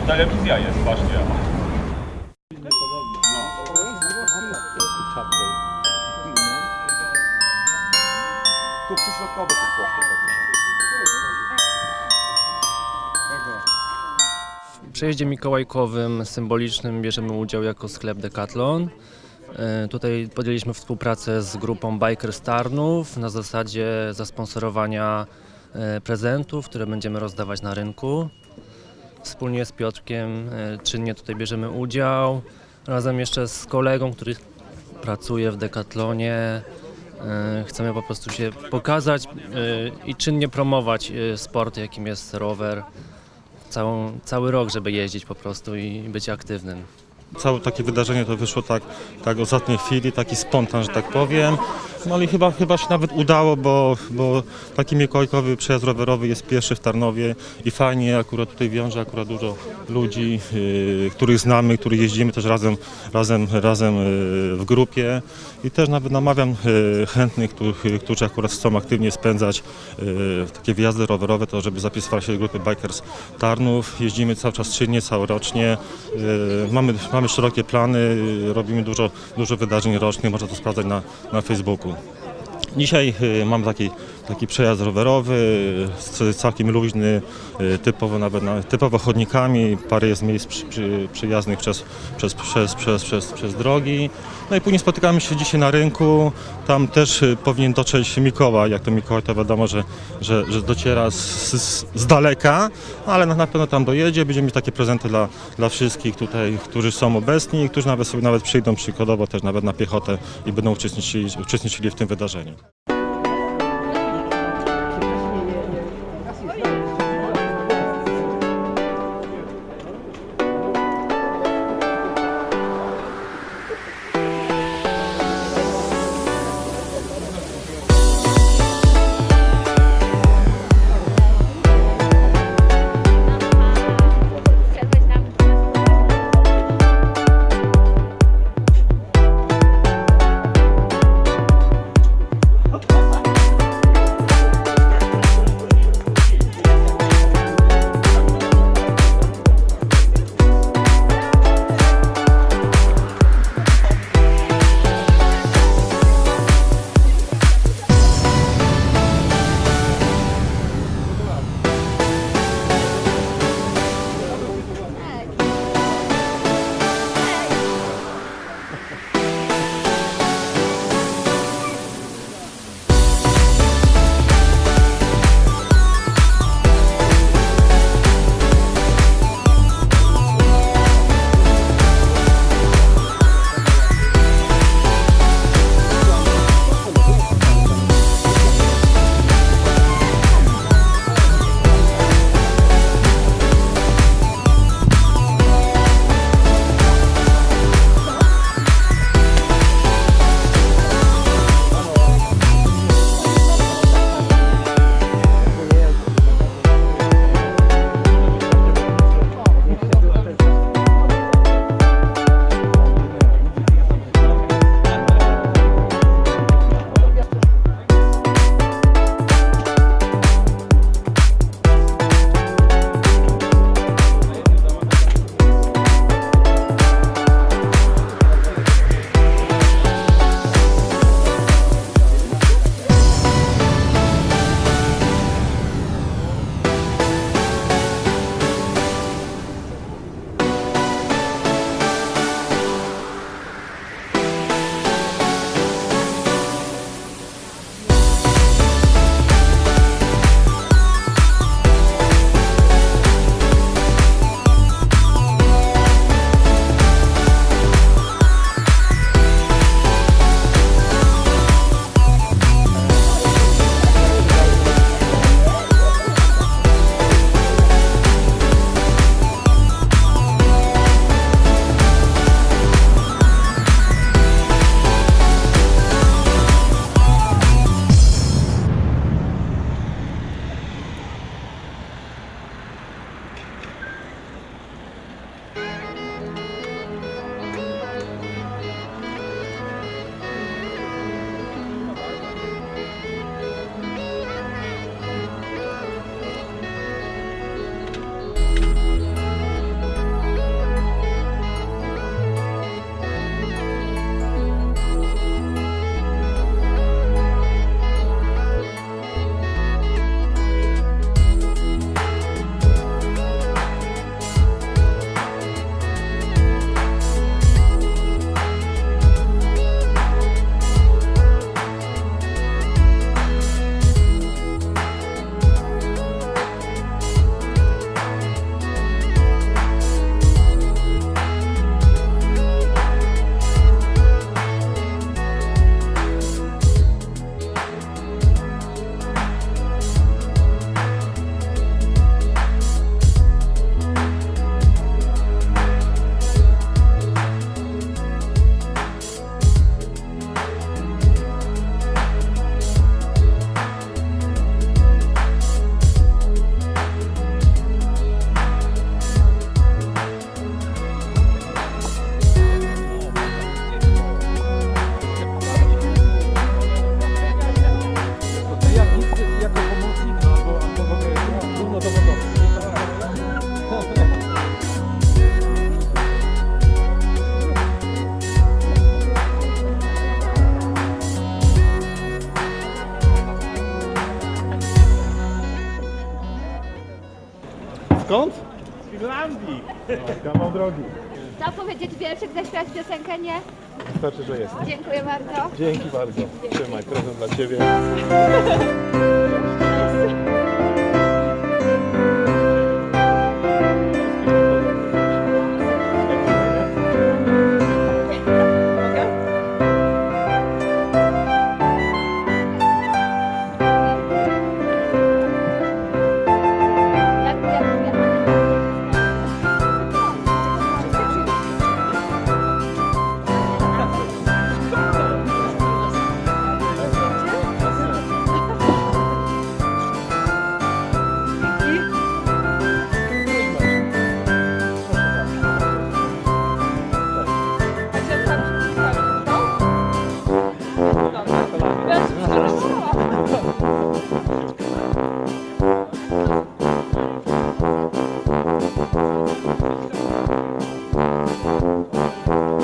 bo telewizja jest właśnie. Tu przyśrodkowy kosztów. W przejeździe mikołajkowym symbolicznym bierzemy udział jako sklep Decathlon. E, Tutaj podjęliśmy współpracę z grupą Bikers Tarnów na zasadzie zasponsorowania e, prezentów, które będziemy rozdawać na rynku. Wspólnie z Piotrkiem e, czynnie tutaj bierzemy udział. Razem jeszcze z kolegą, który pracuje w Decathlonie. E, Chcemy po prostu się pokazać e, i czynnie promować sport, jakim jest rower całą, cały rok, żeby jeździć po prostu i być aktywnym. Całe takie wydarzenie to wyszło tak, tak ostatniej chwili, taki spontan, że tak powiem. No i chyba, chyba się nawet udało, bo, bo taki mikołajkowy przejazd rowerowy jest pierwszy w Tarnowie i fajnie akurat tutaj wiąże akurat dużo ludzi, yy, których znamy, których jeździmy też razem, razem, razem yy, w grupie i też nawet namawiam yy, chętnych, których, którzy akurat chcą aktywnie spędzać yy, takie wyjazdy rowerowe, to żeby zapisywali się do grupy Bikers Tarnów. Jeździmy cały czas czynnie, całorocznie. Yy, Mamy, mamy szerokie plany, yy, robimy dużo, dużo wydarzeń rocznych, można to sprawdzać na, na Facebooku. Dzisiaj y, mamy taki, taki przejazd rowerowy, całkiem luźny, y, typowo nawet na, typowo chodnikami, parę jest miejsc przy, przy, przyjaznych przez, przez, przez, przez, przez, przez drogi. No i później spotykamy się dzisiaj na rynku, tam też y, powinien dotrzeć Mikołaj, jak to Mikołaj to wiadomo, że, że, że dociera z, z, z daleka, ale na, na pewno tam dojedzie, będziemy mieć takie prezenty dla, dla wszystkich tutaj, którzy są obecni i którzy nawet sobie nawet przyjdą przykładowo też nawet na piechotę i będą uczestniczyli, uczestniczyli w tym wydarzeniu. Kawał drogi. Zapowiedzieć wierszyk, zaśpiewać piosenkę, nie? Wystarczy, że jest. Dziękuję bardzo. Dzięki bardzo. Trzymaj, prezent dla Ciebie.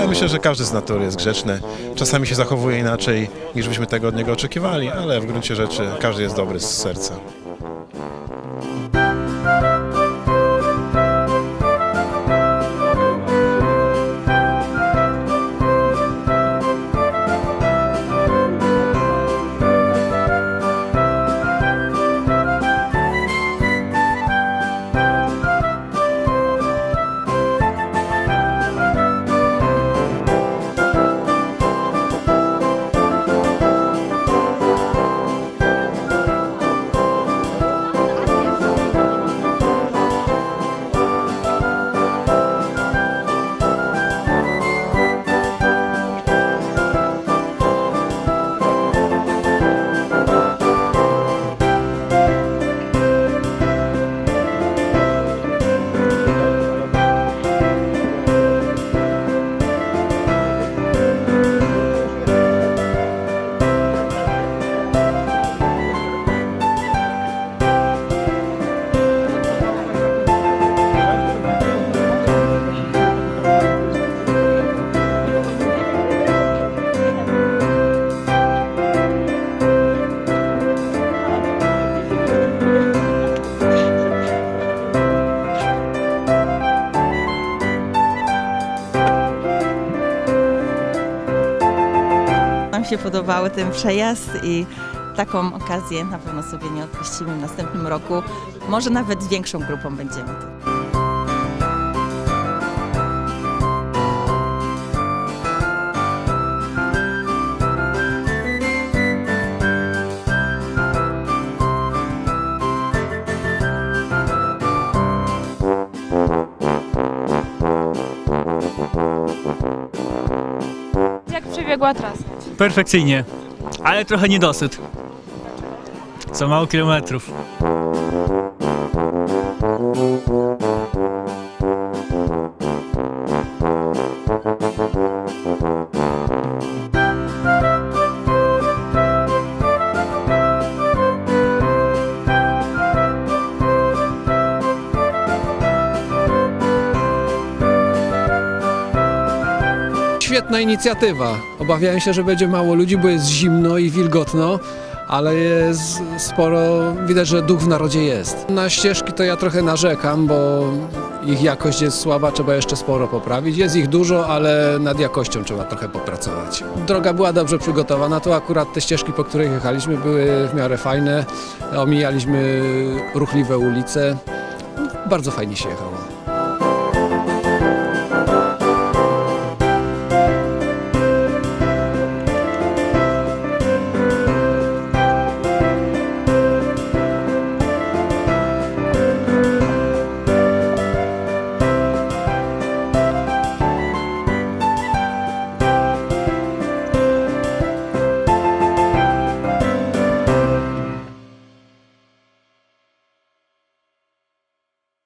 Ja myślę, że każdy z natury jest grzeczny. Czasami się zachowuje inaczej, niż byśmy tego od niego oczekiwali, ale w gruncie rzeczy każdy jest dobry z serca. Się podobały ten przejazd i taką okazję na pewno sobie nie odpuścimy w następnym roku. Może nawet większą grupą będziemy. Jak przebiegła trasa? Perfekcyjnie, ale trochę niedosyt. Za mało kilometrów. Świetna inicjatywa. Obawiałem się, że będzie mało ludzi, bo jest zimno i wilgotno, ale jest sporo, widać, że duch w narodzie jest. Na ścieżki to ja trochę narzekam, bo ich jakość jest słaba, trzeba jeszcze sporo poprawić. Jest ich dużo, ale nad jakością trzeba trochę popracować. Droga była dobrze przygotowana, to akurat te ścieżki, po których jechaliśmy, były w miarę fajne. Omijaliśmy ruchliwe ulice. Bardzo fajnie się jechało.